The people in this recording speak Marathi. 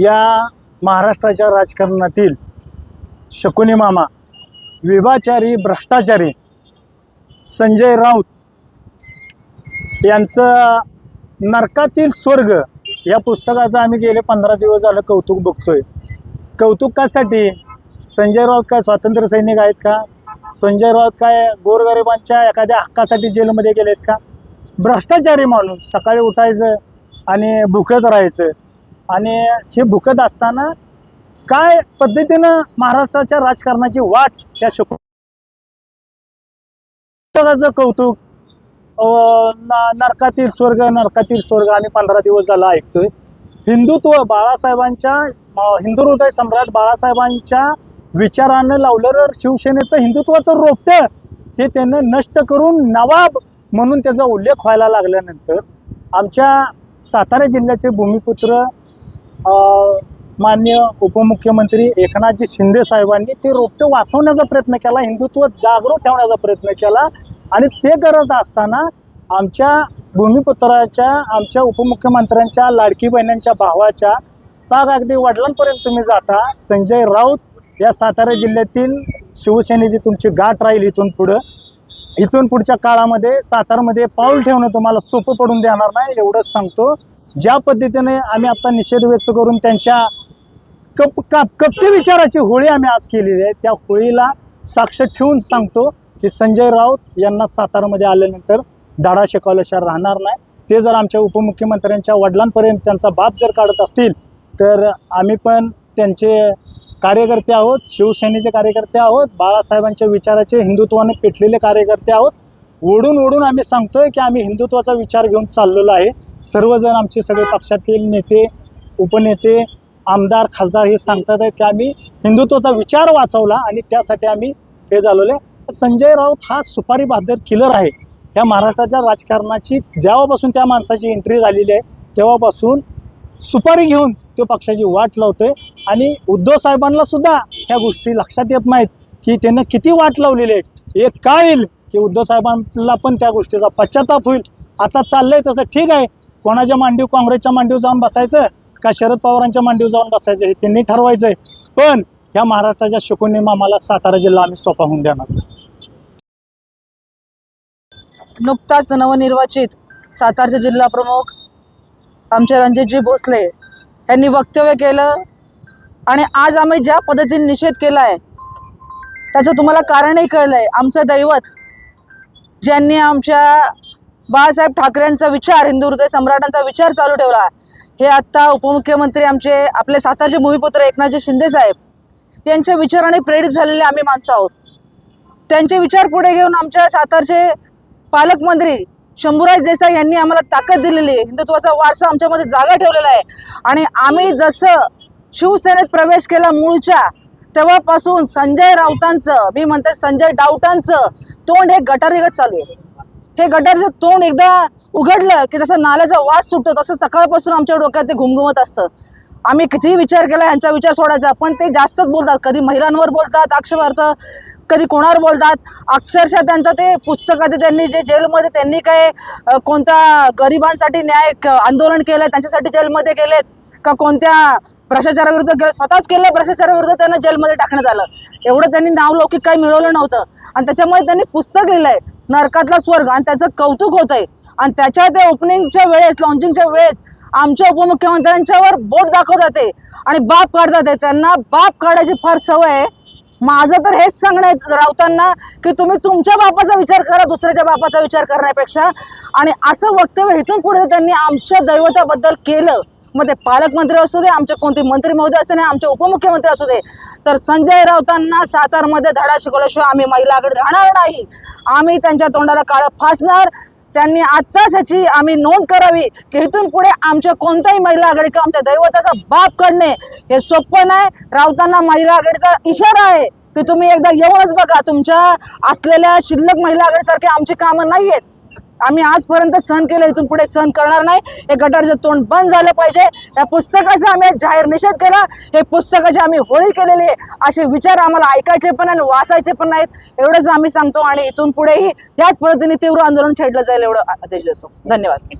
या महाराष्ट्राच्या राजकारणातील शकुनी मामा विभाचारी भ्रष्टाचारी संजय राऊत यांचं नरकातील स्वर्ग या पुस्तकाचं आम्ही गेले पंधरा दिवस झालं कौतुक बघतोय. आहे कौतुकासाठी संजय राऊत काय स्वातंत्र्य सैनिक आहेत का? संजय राऊत काय गोरगरिबांच्या एखाद्या हक्कासाठी जेलमध्ये गेलेत का? भ्रष्टाचारी माणूस सकाळी उठायचं आणि भुकत राहायचं. आणि हे भुकत असताना काय पद्धतीनं महाराष्ट्राच्या राजकारणाची वाट या शक पुस्तकाचं कौतुक अं, नरकातील स्वर्ग नरकातील स्वर्ग आम्ही पंधरा दिवस झाला ऐकतोय. हिंदुत्व बाळासाहेबांच्या हिंदू हृदय सम्राट बाळासाहेबांच्या विचारानं लावलेलं शिवसेनेचं हिंदुत्वाचं रोपटं हे त्यानं नष्ट करून नवाब म्हणून त्याचा उल्लेख व्हायला लागल्यानंतर आमच्या सातारा जिल्ह्याचे भूमिपुत्र मान्य उपमुख्यमंत्री एकनाथजी शिंदे साहेबांनी ते रोपटे वाचवण्याचा प्रयत्न केला हिंदुत्व जागरूक ठेवण्याचा प्रयत्न केला. आणि ते करत असताना आमच्या भूमिपुत्राच्या आमच्या उपमुख्यमंत्र्यांच्या लाडकी बहिणींच्या भावाच्या ताग अगदी वडिलांपर्यंत तुम्ही जाता. संजय राऊत या सातारा जिल्ह्यातील शिवसेनेची तुमची गाठ राहील इथून पुढं. इथून पुढच्या काळामध्ये सातारमध्ये पाऊल ठेवणं तुम्हाला सोपं पडून देणार नाही एवढंच सांगतो. ज्या पद्धतीने आम्ही आता निषेध व्यक्त करून त्यांच्या कप कप कपटी विचाराची होळी आम्ही आज केलेली आहे. त्या होळीला साक्ष ठेवून सांगतो की संजय राऊत यांना सातारामध्ये आल्यानंतर धडा शिकवल्याशिवाय राहणार नाही. ते जर आमच्या उपमुख्यमंत्र्यांच्या वडिलांपर्यंत त्यांचा बाप जर काढत असतील तर आम्ही पण त्यांचे कार्यकर्ते आहोत शिवसेनेचे कार्यकर्ते आहोत बाळासाहेबांच्या विचाराचे हिंदुत्वाने पेटलेले कार्यकर्ते आहोत. ओढून ओढून आम्ही सांगतोय की आम्ही हिंदुत्वाचा विचार घेऊन चाललेलो आहे. सर्वजण आमचे सगळे पक्षातील नेते उपनेते आमदार खासदार हे सांगतात आहेत की आम्ही हिंदुत्वाचा विचार वाचवला आणि त्यासाठी आम्ही हे झालेलो आहे. संजय राऊत हा सुपारी बहादर किलर आहे. त्या महाराष्ट्राच्या राजकारणाची जेव्हापासून त्या माणसाची एंट्री झालेली आहे तेव्हापासून सुपारी घेऊन तो पक्षाची वाट लावतोय. आणि उद्धव साहेबांना सुद्धा ह्या गोष्टी लक्षात येत नाहीत की त्यांना किती वाट लावलेली आहे. एक काळ येईल की उद्धव साहेबांना पण त्या गोष्टीचा पश्चाताप होईल. आता चाललंय तसं ठीक आहे कोणाच्या मांडीव काँग्रेसच्या मांडीव जाऊन बसायचं का शरद पवारांच्या मांडीव जाऊन बसायचं हे त्यांनी ठरवायचं आहे पण ह्या महाराष्ट्राच्या शकुनी मामाला सातारा जिल्हा आम्ही सोपा होऊन देणार नुकताच नवनिर्वाचित सातारचे जिल्हा प्रमुख आमचे रणजितजी भोसले यांनी वक्तव्य केलं आणि आज आम्ही ज्या पद्धतीने निषेध केला आहे त्याचं तुम्हाला कारणही कळलं आहे आमचं दैवत ज्यांनी आमच्या बाळासाहेब ठाकरेंचा विचार हिंदू हृदय सम्राटांचा विचार चालू ठेवला. हे आत्ता उपमुख्यमंत्री आमचे आपले सातारचे भूमिपुत्र एकनाथजी शिंदे साहेब यांच्या विचाराने प्रेरित झालेले आम्ही माणसं आहोत. त्यांचे विचार पुढे घेऊन आमच्या सातारचे पालकमंत्री शंभूराज देसाई यांनी आम्हाला ताकद दिलेली आहे. हिंदुत्वाचा वारसा आमच्यामध्ये जागा ठेवलेला आहे. आणि आम्ही जसं शिवसेनेत प्रवेश केला मूळच्या तेव्हापासून संजय राऊतांचं मी म्हणते संजय डाऊटांचं तोंड हे गटारीगत चालू आहे. हे गटारचं तोंड एकदा उघडलं की जसं नाल्याचा वास सुटतो तसं सकाळपासून आमच्या डोक्यात ते घुमघुमत असतं. आम्ही कितीही विचार केला यांचा विचार सोडायचा पण ते जास्तच बोलतात. कधी महिलांवर बोलतात अक्षरार्थ कधी कोणावर बोलतात. अक्षरशः त्यांचं ते पुस्तकात त्यांनी जे जेलमध्ये त्यांनी काय कोणत्या गरिबांसाठी न्याय आंदोलन केलं त्यांच्यासाठी जेलमध्ये गेलेत का कोणत्या भ्रष्टाचाराविरुद्ध गेले स्वतःच केलं भ्रष्टाचाराविरुद्ध त्यांना जेलमध्ये टाकण्यात आलं. एवढं त्यांनी नावलौकिक काही मिळवलं नव्हतं. आणि त्याच्यामुळे त्यांनी पुस्तक लिहिलंय. नरकातला स्वर्ग आणि त्याचं कौतुक होत आहे आणि त्याच्या त्या ओपनिंगच्या वेळेस लॉन्चिंगच्या वेळेस आमच्या उपमुख्यमंत्र्यांच्यावर बोट दाखवतात ते आणि बाप काढतात त्यांना बाप काढायची फार सवय आहे. माझं तर हेच सांगणं आहे रावताना की तुम्ही तुमच्या बापाचा विचार करा दुसऱ्याच्या बापाचा विचार करण्यापेक्षा. आणि असं वक्तव्य इथून पुढे त्यांनी आमच्या दैवताबद्दल केलं. मग ते पालकमंत्री असू दे आमचे कोणते मंत्री महोदय असू दे आमचे उपमुख्यमंत्री असू दे तर संजय राऊतांना सातारमध्ये धडा शिकवल्याशिवाय आम्ही महिलाकडे राहणार नाही. आम्ही त्यांच्या तोंडाला काळं फासणार. त्यांनी आत्ताच ह्याची आम्ही नोंद करावी की इथून पुढे आमच्या कोणत्याही महिला आघाडी किंवा आमच्या दैवताचा बाप काढणे हे सोपं नाही. राऊतांना महिला आघाडीचा इशारा आहे की तुम्ही एकदा येऊनच बघा तुमच्या असलेल्या शिल्लक महिला आघाडीसारखे आमची कामं नाही आहेत आम्ही आजपर्यंत सहन केलं इथून पुढे सहन करणार नाही. हे गटारचं तोंड बंद झालं पाहिजे. या पुस्तकाचा आम्ही जाहीर निषेध केला. हे पुस्तकाची आम्ही होळी केलेली आहे असे विचार आम्हाला ऐकायचे पण आणि वाचायचे पण नाहीत. एवढंच आम्ही सांगतो आणि इथून पुढेही याच पद्धतीने तीव्र आंदोलन छेडलं जाईल एवढं आदेश देतो. धन्यवाद.